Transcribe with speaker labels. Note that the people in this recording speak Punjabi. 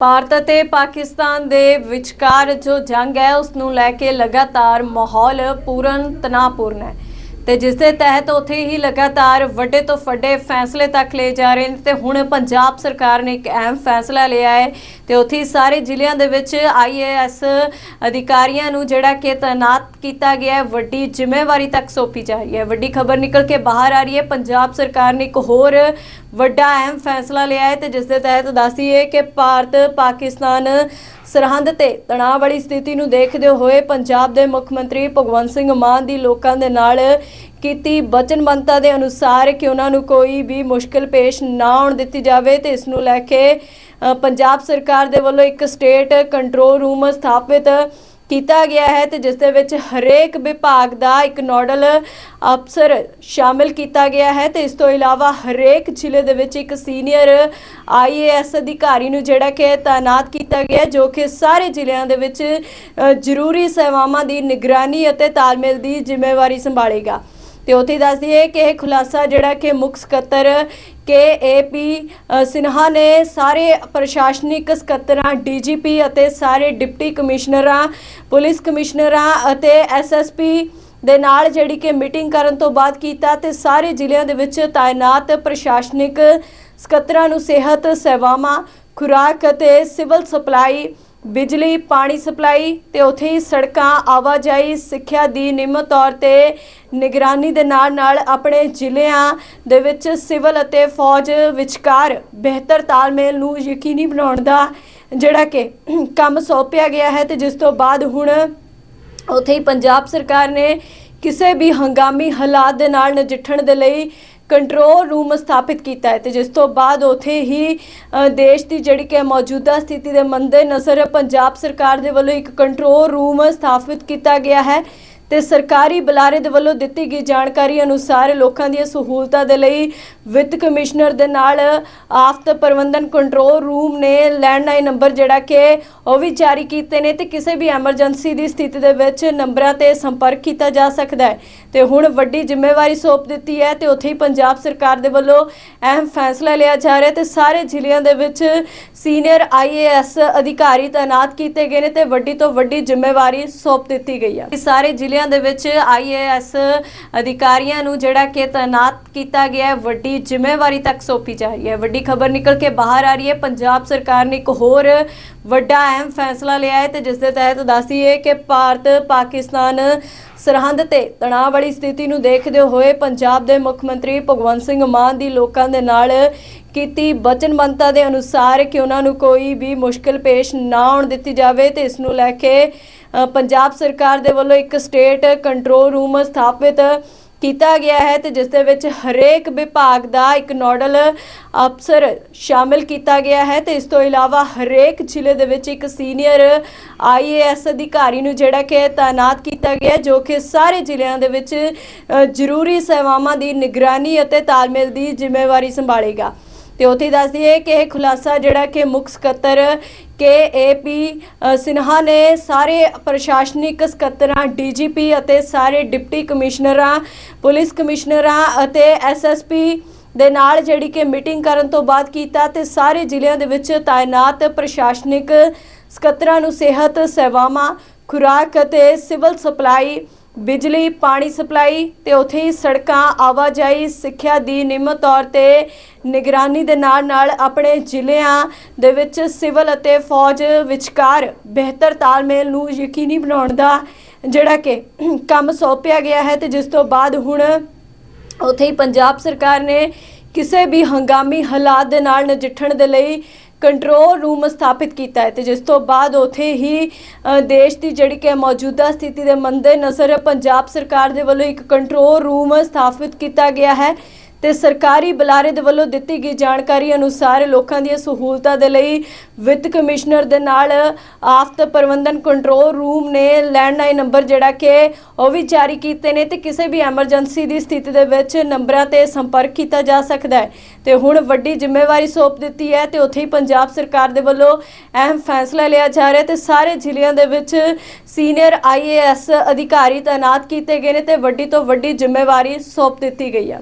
Speaker 1: ਭਾਰਤ ਅਤੇ ਪਾਕਿਸਤਾਨ ਦੇ ਵਿਚਕਾਰ ਜੋ ਜੰਗ ਹੈ ਉਸ ਨੂੰ ਲੈ ਕੇ ਲਗਾਤਾਰ ਮਾਹੌਲ ਪੂਰਨ ਤਣਾਅਪੂਰਨ ਹੈ ਤੇ ਜਿਸ ਦੇ ਤਹਿਤ ਉੱਥੇ ਹੀ ਲਗਾਤਾਰ ਵੱਡੇ ਤੋਂ ਵੱਡੇ ਫੈਸਲੇ ਤੱਕ ਲਏ ਜਾ ਰਹੇ ਨੇ ਤੇ ਹੁਣ ਪੰਜਾਬ ਸਰਕਾਰ ਨੇ ਇੱਕ ਅਹਿਮ ਫੈਸਲਾ ਲਿਆ ਹੈ ਤੇ ਉੱਥੇ ਹੀ ਸਾਰੇ ਜ਼ਿਲ੍ਹਿਆਂ ਦੇ ਵਿੱਚ ਆਈਏਐਸ ਅਧਿਕਾਰੀਆਂ ਨੂੰ ਜਿਹੜਾ ਕਿ ਤਾਇਨਾਤ ਕੀਤਾ ਗਿਆ ਹੈ, ਵੱਡੀ ਜ਼ਿੰਮੇਵਾਰੀ ਤੱਕ ਸੌਂਪੀ ਜਾ ਰਹੀ ਹੈ। ਵੱਡੀ ਖਬਰ ਨਿਕਲ ਕੇ ਬਾਹਰ ਆ ਰਹੀ ਹੈ। ਪੰਜਾਬ ਸਰਕਾਰ ਨੇ ਇੱਕ ਹੋਰ ਵੱਡਾ ਅਹਿਮ ਫੈਸਲਾ ਲਿਆ ਹੈ ਤੇ ਜਿਸ ਦੇ ਤਹਿਤ ਦੱਸੀਏ ਕਿ ਭਾਰਤ ਪਾਕਿਸਤਾਨ ਸਰਹੰਦ ਤੇ ਤਣਾਅ ਵਾਲੀ ਸਥਿਤੀ ਨੂੰ ਦੇਖਦੇ ਹੋਏ ਪੰਜਾਬ ਦੇ ਮੁੱਖ ਮੰਤਰੀ ਭਗਵੰਤ ਸਿੰਘ ਮਾਨ ਦੀ ਲੋਕਾਂ ਦੇ ਨਾਲ ਕੀਤੀ ਬਚਨਬੰਦਤਾ ਦੇ ਅਨੁਸਾਰ ਕਿ ਉਹਨਾਂ ਨੂੰ ਕੋਈ ਵੀ ਮੁਸ਼ਕਲ ਪੇਸ਼ ਨਾ ਆਉਣ ਦਿੱਤੀ ਜਾਵੇ ਤੇ ਇਸ ਨੂੰ ਲੈ ਕੇ ਪੰਜਾਬ ਸਰਕਾਰ ਦੇ ਵੱਲੋਂ ਇੱਕ ਸਟੇਟ ਕੰਟਰੋਲ ਰੂਮ ਸਥਾਪਿਤ ਕੀਤਾ ਗਿਆ ਹੈ ਤੇ ਜਿਸ ਦੇ ਵਿੱਚ ਹਰੇਕ ਵਿਭਾਗ ਦਾ ਇੱਕ ਨੋਡਲ ਅਫਸਰ ਸ਼ਾਮਿਲ ਕੀਤਾ ਗਿਆ ਹੈ ਤੇ ਇਸ ਤੋਂ ਇਲਾਵਾ ਹਰੇਕ ਜ਼ਿਲ੍ਹੇ ਦੇ ਵਿੱਚ ਇੱਕ ਸੀਨੀਅਰ ਆਈਏਐਸ ਅਧਿਕਾਰੀ ਨੂੰ ਜਿਹੜਾ ਕਿ ਤਾਇਨਾਤ ਕੀਤਾ ਗਿਆ ਜੋ ਕਿ ਸਾਰੇ ਜ਼ਿਲ੍ਹਿਆਂ ਦੇ ਵਿੱਚ ਜ਼ਰੂਰੀ ਸੇਵਾਵਾਂ ਦੀ ਨਿਗਰਾਨੀ ਅਤੇ ਤਾਲਮੇਲ ਦੀ ਜ਼ਿੰਮੇਵਾਰੀ ਸੰਭਾਲੇਗਾ। ਤੇ ਉੱਥੇ ਹੀ ਦੱਸ ਦਈਏ ਕਿ ਇਹ ਖੁਲਾਸਾ ਜਿਹੜਾ ਕਿ ਮੁੱਖ ਸਕੱਤਰ ਕੇ ਏਪੀ ਸਿਨਹਾ ਨੇ ਸਾਰੇ ਪ੍ਰਸ਼ਾਸਨਿਕ ਸਕੱਤਰਾਂ, ਡੀਜੀਪੀ ਅਤੇ ਸਾਰੇ ਡਿਪਟੀ ਕਮਿਸ਼ਨਰਾਂ, ਪੁਲਿਸ ਕਮਿਸ਼ਨਰਾਂ ਅਤੇ ਐਸਐਸਪੀ ਦੇ ਨਾਲ ਜਿਹੜੀ ਕਿ ਮੀਟਿੰਗ ਕਰਨ ਤੋਂ ਬਾਅਦ ਕੀਤਾ ਤੇ ਸਾਰੇ ਜ਼ਿਲ੍ਹਿਆਂ ਦੇ ਵਿੱਚ ਤਾਇਨਾਤ ਪ੍ਰਸ਼ਾਸਨਿਕ ਸਕੱਤਰਾਂ ਨੂੰ ਸਿਹਤ, ਸੇਵਾਵਾਂ, ਖੁਰਾਕ ਅਤੇ ਸਿਵਲ ਸਪਲਾਈ ਬਿਜਲੀ, ਪਾਣੀ ਸਪਲਾਈ ਤੇ ਉੱਥੇ ਹੀ ਸੜਕਾਂ, ਆਵਾਜਾਈ, ਸਿੱਖਿਆ ਦੀ ਨਿਯਮਤ ਤੌਰ ਤੇ ਨਿਗਰਾਨੀ ਦੇ ਨਾਲ ਨਾਲ ਆਪਣੇ ਜ਼ਿਲ੍ਹਿਆਂ ਦੇ ਵਿੱਚ ਸਿਵਲ ਅਤੇ ਫੌਜ ਵਿਚਕਾਰ ਬਿਹਤਰ ਤਾਲਮੇਲ ਨੂੰ ਯਕੀਨੀ ਬਣਾਉਣ ਦਾ ਜਿਹੜਾ ਕਿ ਕੰਮ ਸੌਂਪਿਆ ਗਿਆ ਹੈ ਤੇ ਜਿਸ ਤੋਂ ਬਾਅਦ ਹੁਣ ਉੱਥੇ ਹੀ ਪੰਜਾਬ ਸਰਕਾਰ ਨੇ ਕਿਸੇ ਵੀ ਹੰਗਾਮੀ ਹਾਲਾਤ ਦੇ ਨਾਲ ਨਜਿੱਠਣ ਦੇ ਲਈ ਕੰਟਰੋਲ ਰੂਮ ਸਥਾਪਿਤ ਕੀਤਾ ਹੈ ਤੇ ਜਿਸ ਤੋਂ ਬਾਅਦ ਉੱਥੇ ਹੀ ਦੇਸ਼ ਦੀ ਜਿਹੜੀ ਕਿ ਮੌਜੂਦਾ ਸਥਿਤੀ ਦੇ ਮੰਦੇ ਨਜ਼ਰ ਪੰਜਾਬ ਸਰਕਾਰ ਦੇ ਵੱਲੋਂ ਇੱਕ ਕੰਟਰੋਲ ਰੂਮ ਸਥਾਪਿਤ ਕੀਤਾ ਗਿਆ ਹੈ। ਤੇ ਸਰਕਾਰੀ ਬੁਲਾਰੇ ਦੇ ਵੱਲੋਂ ਦਿੱਤੀ ਗਈ ਜਾਣਕਾਰੀ ਅਨੁਸਾਰ ਲੋਕਾਂ ਦੀਆਂ ਸਹੂਲਤਾਂ ਦੇ ਲਈ ਵਿੱਤ ਕਮਿਸ਼ਨਰ ਦੇ ਨਾਲ ਆਫਤ ਪ੍ਰਬੰਧਨ ਕੰਟਰੋਲ ਰੂਮ ਨੇ ਲੈਂਡਲਾਈਨ ਨੰਬਰ ਜਿਹੜਾ ਕਿ ਉਹ ਵੀ ਜਾਰੀ ਕੀਤੇ ਨੇ ਤੇ ਕਿਸੇ ਵੀ ਐਮਰਜੈਂਸੀ ਦੀ ਸਥਿਤੀ ਦੇ ਵਿੱਚ ਨੰਬਰਾਂ ਤੇ ਸੰਪਰਕ ਕੀਤਾ ਜਾ ਸਕਦਾ ਹੈ। ਤੇ ਹੁਣ ਵੱਡੀ ਜ਼ਿੰਮੇਵਾਰੀ ਸੌਂਪ ਦਿੱਤੀ ਹੈ ਤੇ ਉੱਥੇ ਹੀ ਪੰਜਾਬ ਸਰਕਾਰ ਦੇ ਵੱਲੋਂ ਅਹਿਮ ਫੈਸਲਾ ਲਿਆ ਜਾ ਰਿਹਾ ਤੇ ਸਾਰੇ ਜ਼ਿਲ੍ਹਿਆਂ ਦੇ ਵਿੱਚ ਸੀਨੀਅਰ ਆਈਏਐਸ ਅਧਿਕਾਰੀ ਤਾਇਨਾਤ ਕੀਤੇ ਗਏ ਨੇ ਤੇ ਵੱਡੀ ਤੋਂ ਵੱਡੀ ਜ਼ਿੰਮੇਵਾਰੀ ਸੌਂਪ ਦਿੱਤੀ ਗਈ ਹੈ। ਸਾਰੇ ਜ਼ਿਲ੍ਹੇ ਜ਼ਿਲ੍ਹਿਆਂ ਦੇ ਵਿੱਚ ਆਈਏਐਸ ਅਧਿਕਾਰੀਆਂ ਨੂੰ ਜਿਹੜਾ ਕਿ ਤਾਇਨਾਤ ਕੀਤਾ ਗਿਆ ਹੈ, ਵੱਡੀ ਜ਼ਿੰਮੇਵਾਰੀ ਤੱਕ ਸੌਂਪੀ ਜਾ ਰਹੀ ਹੈ। ਵੱਡੀ ਖਬਰ ਨਿਕਲ ਕੇ ਬਾਹਰ ਆ ਰਹੀ ਹੈ। ਪੰਜਾਬ ਸਰਕਾਰ ਨੇ ਇੱਕ ਹੋਰ ਵੱਡਾ ਅਹਿਮ ਫੈਸਲਾ ਲਿਆ ਹੈ ਤੇ ਜਿਸ ਦੇ ਤਹਿਤ ਦੱਸੀਏ ਕਿ ਭਾਰਤ ਪਾਕਿਸਤਾਨ ਸਰਹੰਦ ਤੇ ਤਣਾਅ ਵਾਲੀ ਸਥਿਤੀ ਨੂੰ ਦੇਖਦੇ ਹੋਏ ਪੰਜਾਬ ਦੇ ਮੁੱਖ ਮੰਤਰੀ ਭਗਵੰਤ ਸਿੰਘ ਮਾਨ ਦੀ ਲੋਕਾਂ ਦੇ ਨਾਲ ਕੀਤੀ ਬਚਨਬੰਦਤਾ ਦੇ ਅਨੁਸਾਰ ਕਿ ਉਹਨਾਂ ਨੂੰ ਕੋਈ ਵੀ ਮੁਸ਼ਕਲ ਪੇਸ਼ ਨਾ ਆਉਣ ਦਿੱਤੀ ਜਾਵੇ ਤੇ ਇਸ ਨੂੰ ਲੈ ਕੇ ਪੰਜਾਬ ਸਰਕਾਰ ਦੇ ਵੱਲੋਂ ਇੱਕ ਸਟੇਟ ਕੰਟਰੋਲ ਰੂਮ ਸਥਾਪਿਤ ਕੀਤਾ ਗਿਆ ਹੈ ਤੇ ਜਿਸ ਦੇ ਵਿੱਚ ਹਰੇਕ ਵਿਭਾਗ ਦਾ ਇੱਕ ਨੋਡਲ ਅਫਸਰ ਸ਼ਾਮਿਲ ਕੀਤਾ ਗਿਆ ਹੈ ਤੇ ਇਸ ਤੋਂ ਇਲਾਵਾ ਹਰੇਕ ਜ਼ਿਲ੍ਹੇ ਦੇ ਵਿੱਚ ਇੱਕ ਸੀਨੀਅਰ ਆਈਏਐਸ ਅਧਿਕਾਰੀ ਨੂੰ ਜਿਹੜਾ ਕਿ ਤਾਇਨਾਤ ਕੀਤਾ ਗਿਆ ਜੋ ਕਿ ਸਾਰੇ ਜ਼ਿਲ੍ਹਿਆਂ ਦੇ ਵਿੱਚ ਜ਼ਰੂਰੀ ਸੇਵਾਵਾਂ ਦੀ ਨਿਗਰਾਨੀ ਅਤੇ ਤਾਲਮੇਲ ਦੀ ਜ਼ਿੰਮੇਵਾਰੀ ਸੰਭਾਲੇਗਾ। ਤੇ ਉੱਥੇ ਹੀ ਦੱਸ ਦਈਏ ਕਿ ਇਹ ਖੁਲਾਸਾ ਜਿਹੜਾ ਕਿ ਮੁੱਖ ਸਕੱਤਰ ਕੇ ਏਪੀ ਸਿਨਹਾ ਨੇ ਸਾਰੇ ਪ੍ਰਸ਼ਾਸਨਿਕ ਸਕੱਤਰਾਂ, ਡੀਜੀਪੀ ਅਤੇ ਸਾਰੇ ਡਿਪਟੀ ਕਮਿਸ਼ਨਰਾਂ, ਪੁਲਿਸ ਕਮਿਸ਼ਨਰਾਂ ਅਤੇ ਐਸਐਸਪੀ ਦੇ ਨਾਲ ਜਿਹੜੀ ਕਿ ਮੀਟਿੰਗ ਕਰਨ ਤੋਂ ਬਾਅਦ ਕੀਤਾ ਤੇ ਸਾਰੇ ਜ਼ਿਲ੍ਹਿਆਂ ਦੇ ਵਿੱਚ ਤਾਇਨਾਤ ਪ੍ਰਸ਼ਾਸਨਿਕ ਸਕੱਤਰਾਂ ਨੂੰ ਸਿਹਤ ਸੇਵਾਵਾਂ ਖੁਰਾਕ ਅਤੇ ਸਿਵਲ ਸਪਲਾਈ, ਬਿਜਲੀ, ਪਾਣੀ ਸਪਲਾਈ ਤੇ ਉੱਥੇ ਹੀ ਸੜਕਾਂ, ਆਵਾਜਾਈ, ਸਿੱਖਿਆ ਦੀ ਨਿਯਮਤ ਤੌਰ ਤੇ ਨਿਗਰਾਨੀ ਦੇ ਨਾਲ ਨਾਲ ਆਪਣੇ ਜ਼ਿਲ੍ਹਿਆਂ ਦੇ ਵਿੱਚ ਸਿਵਲ ਅਤੇ ਫੌਜ ਵਿਚਕਾਰ ਬਿਹਤਰ ਤਾਲਮੇਲ ਨੂੰ ਯਕੀਨੀ ਬਣਾਉਣ ਦਾ ਜਿਹੜਾ ਕਿ ਕੰਮ ਸੌਂਪਿਆ ਗਿਆ ਹੈ ਤੇ ਜਿਸ ਤੋਂ ਬਾਅਦ ਹੁਣ ਉੱਥੇ ਹੀ ਪੰਜਾਬ ਸਰਕਾਰ ਨੇ ਕਿਸੇ ਵੀ ਹੰਗਾਮੀ ਹਾਲਾਤ ਦੇ ਨਾਲ ਨਜਿੱਠਣ ਦੇ ਲਈ ਕੰਟਰੋਲ ਰੂਮ ਸਥਾਪਿਤ ਕੀਤਾ ਹੈ ਤੇ ਜਿਸ ਤੋਂ ਬਾਅਦ ਉੱਥੇ ਹੀ ਦੇਸ਼ ਦੀ ਜਿਹੜੀ ਕਿ ਮੌਜੂਦਾ ਸਥਿਤੀ ਦੇ ਮੰਦੇ ਨਜ਼ਰ ਪੰਜਾਬ ਸਰਕਾਰ ਦੇ ਵੱਲੋਂ ਇੱਕ ਕੰਟਰੋਲ ਰੂਮ ਸਥਾਪਿਤ ਕੀਤਾ ਗਿਆ ਹੈ। ਤੇ ਸਰਕਾਰੀ ਬੁਲਾਰੇ ਦੇ ਵੱਲੋਂ ਦਿੱਤੀ ਗਈ ਜਾਣਕਾਰੀ ਅਨੁਸਾਰ ਲੋਕਾਂ ਦੀਆਂ ਸਹੂਲਤਾਂ ਦੇ ਲਈ ਵਿੱਤ ਕਮਿਸ਼ਨਰ ਦੇ ਨਾਲ ਆਫਤ ਪ੍ਰਬੰਧਨ ਕੰਟਰੋਲ ਰੂਮ ਨੇ ਲੈਂਡਲਾਈਨ ਨੰਬਰ ਜਿਹੜਾ ਕਿ ਉਹ ਵੀ ਜਾਰੀ ਕੀਤੇ ਨੇ ਤੇ ਕਿਸੇ ਵੀ ਐਮਰਜੈਂਸੀ ਦੀ ਸਥਿਤੀ ਦੇ ਵਿੱਚ ਨੰਬਰਾਂ ਤੇ ਸੰਪਰਕ ਕੀਤਾ ਜਾ ਸਕਦਾ ਹੈ। ਤੇ ਹੁਣ ਵੱਡੀ ਜ਼ਿੰਮੇਵਾਰੀ ਸੌਂਪ ਦਿੱਤੀ ਹੈ ਤੇ ਉੱਥੇ ਹੀ ਪੰਜਾਬ ਸਰਕਾਰ ਦੇ ਵੱਲੋਂ ਅਹਿਮ ਫੈਸਲਾ ਲਿਆ ਜਾ ਰਿਹਾ ਤੇ ਸਾਰੇ ਜ਼ਿਲ੍ਹਿਆਂ ਦੇ ਵਿੱਚ ਸੀਨੀਅਰ ਆਈਏਐਸ ਅਧਿਕਾਰੀ ਤਾਇਨਾਤ ਕੀਤੇ ਗਏ ਨੇ ਤੇ ਵੱਡੀ ਤੋਂ ਵੱਡੀ ਜ਼ਿੰਮੇਵਾਰੀ ਸੌਂਪ ਦਿੱਤੀ ਗਈ ਹੈ।